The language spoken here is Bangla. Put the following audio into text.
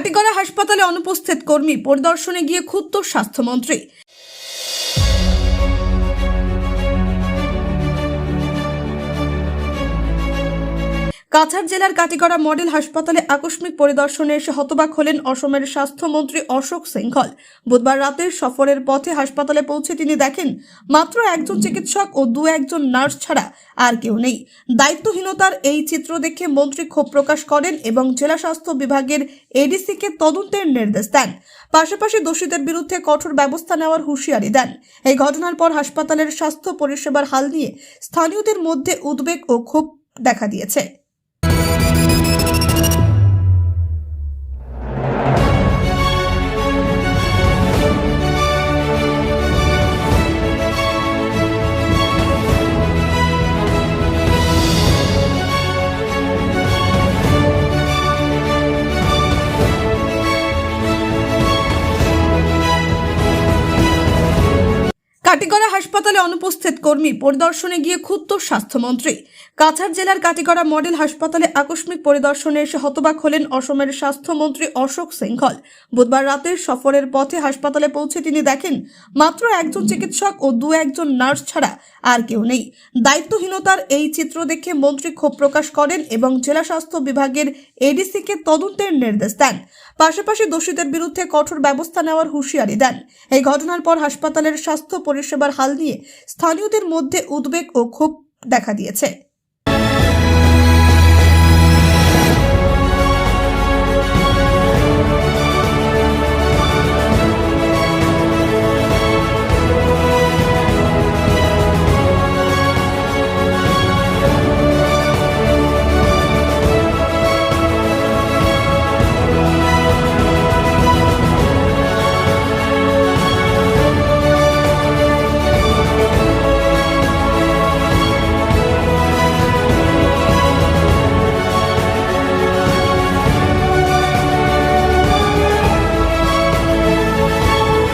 কাটিগড়া হাসপাতালে অনুপস্থিত কর্মী পরিদর্শনে গিয়ে ক্ষুব্ধ স্বাস্থ্যমন্ত্রী। কাছাড় জেলার কাটিগড়া মডেল হাসপাতালে আকস্মিক পরিদর্শনে এসে হতবাক হলেন অসমের স্বাস্থ্যমন্ত্রী অশোক সিংহল বুধবার রাতের সফরের পথে হাসপাতালে পৌঁছে তিনি দেখেন, মাত্র একজন চিকিৎসক ও দু একজন নার্স ছাড়া আর কেউ নেই। দায়িত্বহীনতার এই চিত্র দেখে মন্ত্রী ক্ষোভ প্রকাশ করেন এবং জেলা স্বাস্থ্য বিভাগের এডিসিকে তদন্তের নির্দেশ দেন। পাশাপাশি দোষীদের বিরুদ্ধে কঠোর ব্যবস্থা নেওয়ার হুঁশিয়ারি দেন। এই ঘটনার পর হাসপাতালের স্বাস্থ্য পরিষেবার হাল নিয়ে স্থানীয়দের মধ্যে উদ্বেগ ও ক্ষোভ দেখা দিয়েছে। কাটিগড়া হাসপাতালে অনুপস্থিত কর্মী পরিদর্শনে গিয়ে ক্ষুব্ধ স্বাস্থ্যমন্ত্রী। কাছাড় জেলার কাটিগড়া মডেল হাসপাতালে আকস্মিক পরিদর্শনে এসে হতবাক হলেন অসমের স্বাস্থ্যমন্ত্রী অশোক সিংহল বুধবার রাতের সফরের পথে হাসপাতালে পৌঁছে তিনি দেখেন, মাত্র একজন চিকিৎসক ও দু একজন নার্স ছাড়া আর কেউ নেই। দায়িত্বহীনতার এই চিত্র দেখে মন্ত্রী ক্ষোভ প্রকাশ করেন এবং জেলা স্বাস্থ্য বিভাগের এডিসিকে তদন্তের নির্দেশ দেন। পাশাপাশি দোষীদের বিরুদ্ধে কঠোর ব্যবস্থা নেওয়ার হুঁশিয়ারি দেন। এই ঘটনার পর হাসপাতালের স্বাস্থ্য পরিষেবার নিয়ে স্থানীয়দের মধ্যে উদ্বেগ ও ক্ষোভ দেখা দিয়েছে।